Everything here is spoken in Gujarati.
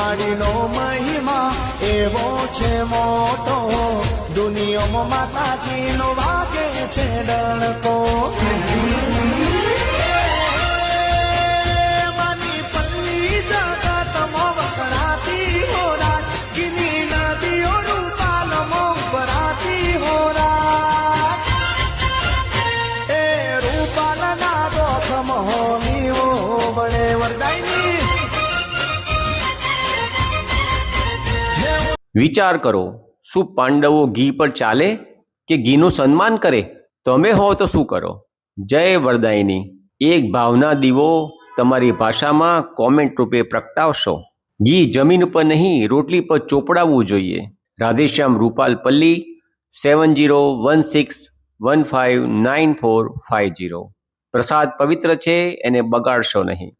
માડીનો મહિમા એવો છે મોટો. દુનિયામાં માતાજીનો વાગે છે ડણકો. માની વિચાર કરો, શું પાંડવો ઘી પર ચાલે કે ઘીનું સન્માન કરે? તમે હો તો શું કરો? જય વરદાયની. એક ભાવના દીવો તમારી ભાષામાં કોમેન્ટ રૂપે પ્રગટાવશો. ઘી જમીન ઉપર નહીં, રોટલી પર ચોપડાવવું જોઈએ. Radheshyam Rupal Palli seven zero one six one five nine four five zero પ્રસાદ પવિત્ર છે, એને બગાડશો નહીં.